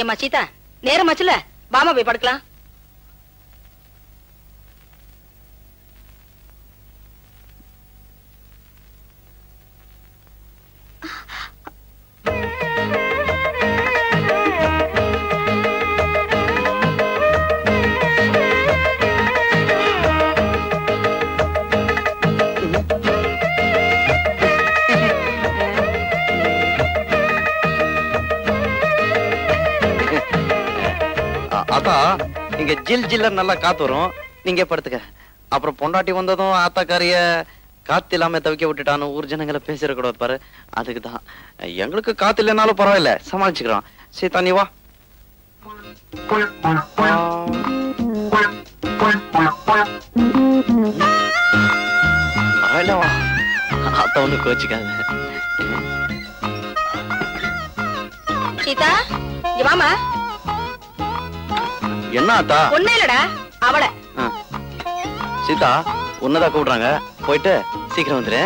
ஏம்மா சீதா நேரமாச்சுல வாமா போய் படுக்கலாம். இங்க ஜில் ஜில்லர் நல்லா காத்து வரும். நீங்க படுத்துக்க. அப்புறம் பொண்டாட்டி வந்ததும் ஆத்தாக்காரிய காத்து இல்லாம தவிக்க விட்டுட்டான்னு ஊர் ஜனங்களை பேசிடக்கூடாது பாரு. அதுக்கு தான் எங்களுக்கு காத்து இல்லைனாலும் பரவாயில்ல. சமாளிச்சுக்கிறோம். சீதா நீ வா. பரவாயில்ல ஆத்தா ஒண்ணு கோச்சிக்காத. சீதா வாமா என்ன ஆத்தா ஒண்ணே இல்லடா அவளை. சீதா உன்னதா கூப்பிடுறாங்க. போயிட்டு சீக்கிரம் வந்துரு.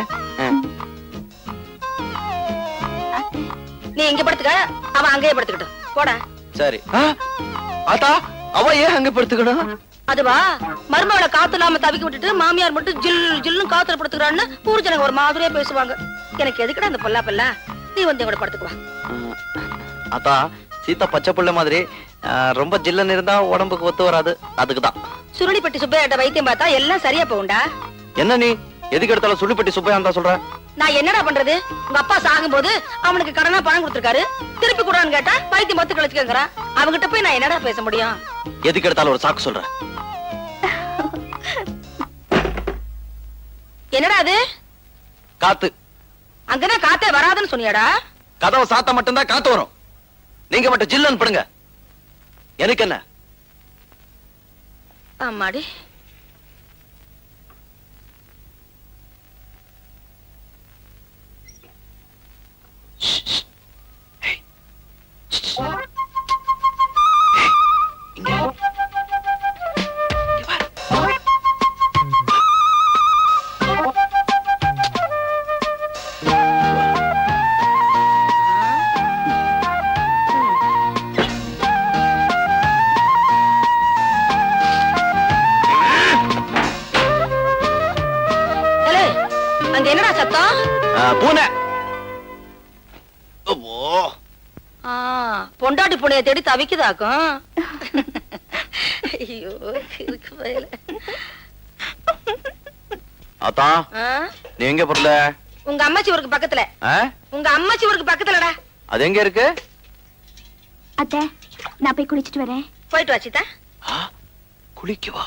நீ இங்க படுத்துக்க அவன் அங்கேயே படுத்துக்கிட்டோம். போடா. சரி. ஆத்தா அவ ஏன் அங்க படுத்துக்கணும்? அதுவா மருமகளை காத்து இல்லாம தவிக்க விட்டுட்டு மாமியார் மட்டும் ஜில் ஜில்லுன்னு காத்துல படுத்துக்கிறான்னு ஊர் ஜனங்க ஒரு மாதிரியா பேசுவாங்க. எனக்கு எதுக்குடா இந்த பொல்லா பல்லா நீ வந்து எங்கூட படுத்துக்குவா ஆ, ஆத்தா சீதா பச்சை புள்ள மாதிரி ரொம்ப ஜில்லன்னு இருந்தா உடம்புக்கு ஒத்து வராது. அதுக்கு தான் சுருளிப்பட்டி சுப்பையாட்ட வைத்தியம் பார்த்தா எல்லாம் சரியா போகும்டா. என்ன நீ? எதுக்கு எடுத்தாலும் சுள்ளிப்பட்டி சுப்பையா தான் சொல்ற? நான் என்னடா பண்றது? உங்க அப்பா சாகும்போது அவனுக்கு கடனா பணம் கொடுத்திருக்காரு. திருப்பி கூடான்னு கேட்டா வைத்தியம் மத்து கழிச்சுக்கங்கிறான் அவங்கிட்ட போய் நான் என்னடா பேச முடியும்? எதுக்கு எடுத்தாலும் ஒரு சாக்கு சொல்ற. என்னடா அது? காத்து. அங்கதான் காத்தே வராதுன்னு சொன்னியாடா? கதவை சாத்த மட்டும்தான் காத்து வரும். நீங்க மட்டும் ஜில்லன் படுங்க. எனக்கு என்ன? ஆமாடி. அங்க என்னடா சத்தம்? ஆ, பூனை. ஓ ஆ, பொண்டாட்டி புனைய தேடி தவிக்குதாக்கும்? ஐயோ இருக்கு பயல ஆத்தா ஆ? நீ எங்க பொருள? உங்க அம்மாச்சி ஊருக்கு பக்கத்துல. உங்க அம்மாச்சி ஊருக்கு பக்கத்துலடா. அது எங்க இருக்கு? அத்தை நான் போய் குளிச்சிட்டு வரேன். போயிட்டு வா சீதா. குளிக்கவா?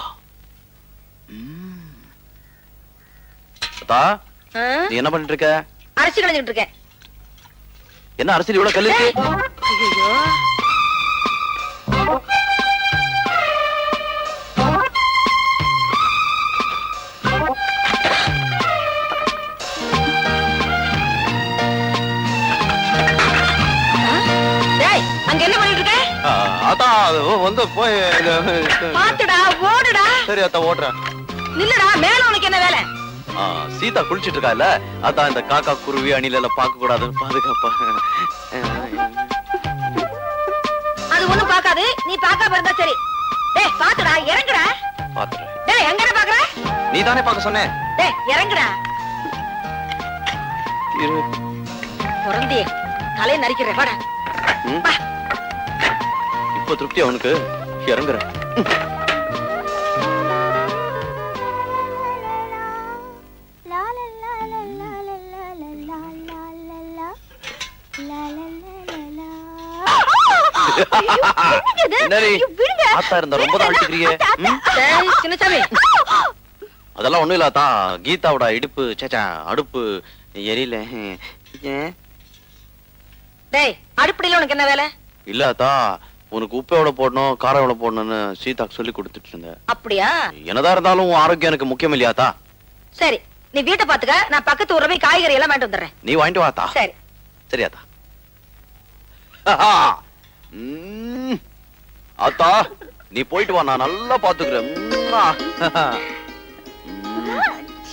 ம். நீ என்ன பண்ணிட்டு இருக்க களைஞ்சிட்டு இருக்கேன் என்ன அரசியல் இவ்வளவு கல்லு ஐயோ அங்க என்ன பண்ணிட்டு இருக்க ஆ, ஆத்தா அது வந்து போய் பாத்துடா ஓடுடா. சரி ஆத்தா ஓட்டுறேன் நில்லுடா. சீதா குளிச்சிட்டு இருக்கா இல்ல அதான் இந்த காக்கா குருவி அணில எல்லாம் பார்க்க கூடாதுன்னு பாதுகாப்பா. அது ஒண்ணும் பாக்காது நீ பாக்காம இருந்தா சரி. டேய் பாத்துடா இறங்குடா. பாத்துறேன். டேய் எங்கடா பாக்குற? நீ தானே பார்க்க சொன்னேன் டேய் இறங்குடா. இரு. பிறந்தியே தலையை நரிக்கிறேன் வாடா. இப்ப திருப்தி அவனுக்கு. இறங்குறேன். அதெல்லாம் ஒண்ணும் இல்லாதா கீதாவோட இடுப்பு சேச்சா அடுப்பு எரியல. ஏன் டேய் அடுப்படியில உனக்கு என்ன வேலை? இல்லாதா உனக்கு உப்பு எவ்வளவு போடணும் காரம் எவ்வளவு போடணும்னு சீதாக்கு சொல்லி கொடுத்துட்டு இருந்தேன். அப்படியா? என்னதான் இருந்தாலும் ஆரோக்கியம் எனக்கு முக்கியம் இல்லையாத்தா சரி நீ வீட்டை பாத்துக்க நான் பக்கத்து ஊர்ல போய் காய்கறி எல்லாம் வாங்கிட்டு வந்துடுறேன். நீ வாங்கிட்டு வாத்தா சரி. சரியாத்தா ம். ஆத்தா நீ போயிட்டு வா நான் நல்லா பாத்துக்கிறேன்.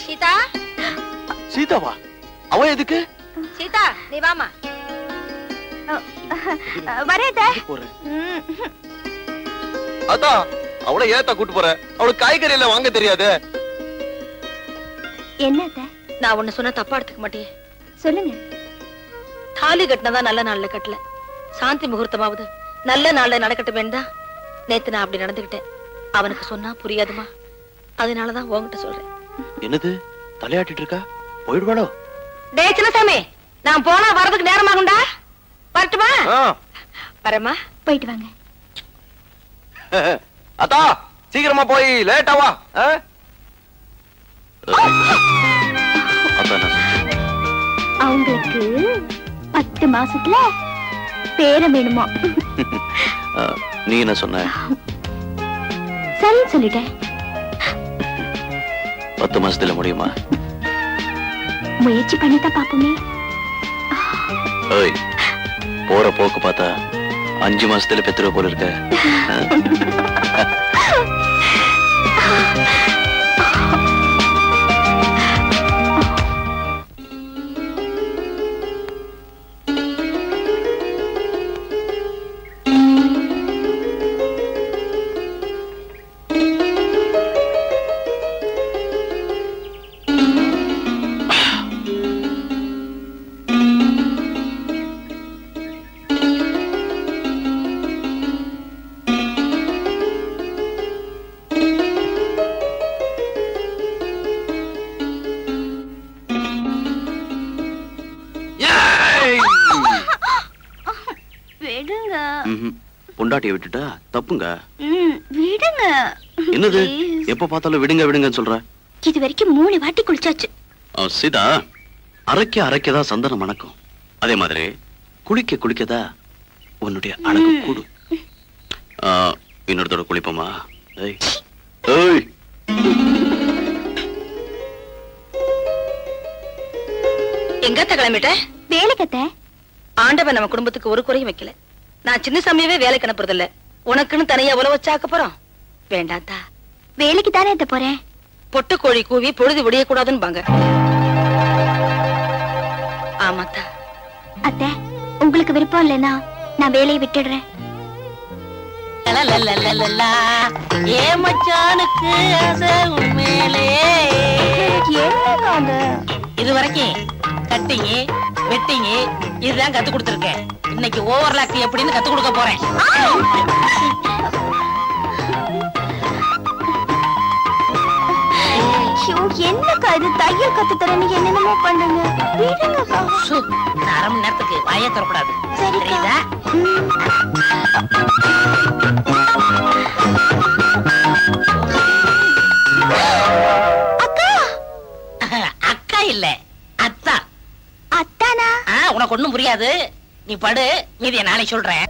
சீதா. சீதாவா? அவ எதுக்கு? சீதா நீ வாமா அத்தை. அவளை ஏத்தா கூட்டு போற? அவளுக்கு காய்கறி எல்லாம் வாங்க தெரியாது. என்ன அத்தை? நான் ஒண்ணு சொன்னா தப்பா எடுத்துக்க மாட்டேன் சொல்லுங்க. தாலி கட்டினதா நல்ல நாள்ல கட்டல. சாந்தி முகூர்த்தமாவது நல்ல நாள்ல நடக்கட்டும் தான் நேத்து நான் அப்படி நடந்துகிட்டேன். அவனுக்கு சொன்னா புரியாதுமா. அதனாலதான் உன்கிட்ட சொல்றேன். என்னது? தலையாட்டிட்டு இருக்கா? போயிடுவாளோ? டேய் சின்னசாமி நான் போனா வரதுக்கு நேரமாகும்டா. வரட்டுமா? ஆ. வரேம்மா. போயிட்டு வாங்க. அத்தா சீக்கிரமா போய் லேட்டா வா. அவங்களுக்கு பத்து மாசத்துல பேரம் வேணுமா? நீ என்ன சொன்ன? சரி சொல்லிட்டேன். பத்து மாசத்துல முடியுமா? முயற்சி பண்ணித்தான் பாப்போமே ஏய் போற போக்கு பார்த்தா அஞ்சு மாசத்துல பெத்துற போல இருக்க. பொண்டாட்டியை விட்டுட்டா தப்புங்க. விடுங்க. என்னது. எப்ப பார்த்தாலும் விடுங்க விடுங்கன்னு சொல்ற? இது வரைக்கும் மூணு வாட்டி குளிச்சாச்சு. சீதா அரைக்க அரைக்கதா சந்தனம் மணக்கும். அதே மாதிரி குளிக்க குளிக்கதா உன்னுடைய அழகு கூடு. ஆ, இன்னொரு தடவை குளிப்போமா? ஏய் ஏய். எங்கத்த கிளம்பிட்ட? வேலைக்கத்த ஆண்டவன் நம்ம குடும்பத்துக்கு ஒரு குறையும் வைக்கல. நான் சின்ன சமயமே வேலைக்கு அனுப்புறது இல்ல உனக்குன்னு தனியா உழவு வச்சாக்க போறோம். வேண்டாத்தா வேலைக்கு தானே எத்த போறேன்? பொட்டு கோழி கூவி பொழுது விடிய கூடாதுன்னு ஆமாத்தா அத்தை உங்களுக்கு விருப்பம் இல்லைன்னா நான் வேலையை விட்டுடுறேன். ஏ மச்சானுக்கு ஆசை உண்மையிலே இது வரைக்கும் கட்டிங் வெட்டிங் இதுதான் கத்து கொடுத்துருக்கேன். இன்னைக்கு ஓவர்லாக் எப்படின்னு கத்து கொடுக்க போறேன். என்னக்கா இது? தையல் கத்து தரேன்னு என்னென்னமோ பண்ணுங்க. விடுங்கக்கா சு, இந்த அரை மணி நேரத்துக்கு வாயே தரக்கூடாது. அக்கா! இல்ல அத்தா. அத்தானா? உனக்கு ஒண்ணும் புரியாது. நீ படு மீதிய நானே சொல்றேன்.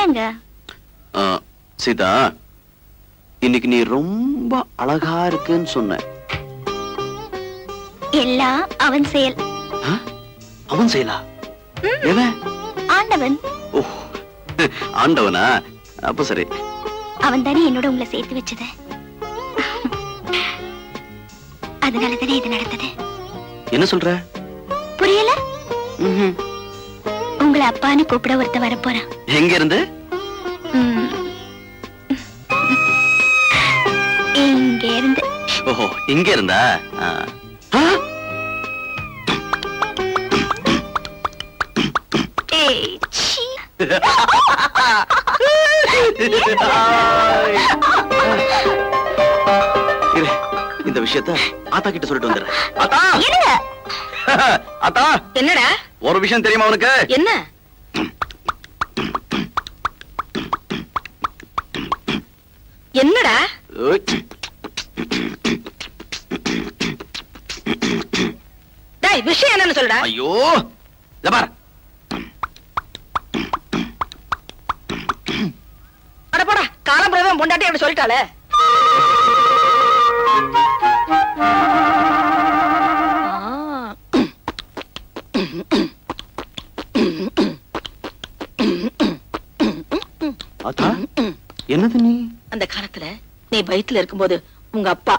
என்னங்க? சீதா இன்னைக்கு நீ ரொம்ப அழகா இருக்குன்னு சொன்ன. எல்லாம் அவன் செயல்? அவன் எவன்? ஆண்டவன். ஓ ஆண்டவனா? அப்ப சரி. அவன் தானே என்னோட உங்களை சேர்த்து வச்சது. அதனால தானே இது நடந்தது. என்ன சொல்ற? புரியல. உங்களை அப்பான்னு கூப்பிட ஒருத்த வரப்போறான். எங்க இருந்து. இங்க இருந்து ஓஹோ இங்க இருந்தா இந்த விஷயத்த ஆத்தா கிட்ட சொல்லிட்டு வந்துடுறேன். என்னடா? ஒரு விஷயம் தெரியுமா உனக்கு? என்ன? என்னடா? டேய் விஷயம் என்னன்னு சொல்லுடா. ஐயோ ஜபார் அட போடா காலம்புறவே பொண்டாட்டி அப்படி சொல்லிட்டாளே. என்னது நீ? அந்த காலத்துல நீ வயிற்றுல இருக்கும்போது உங்க அப்பா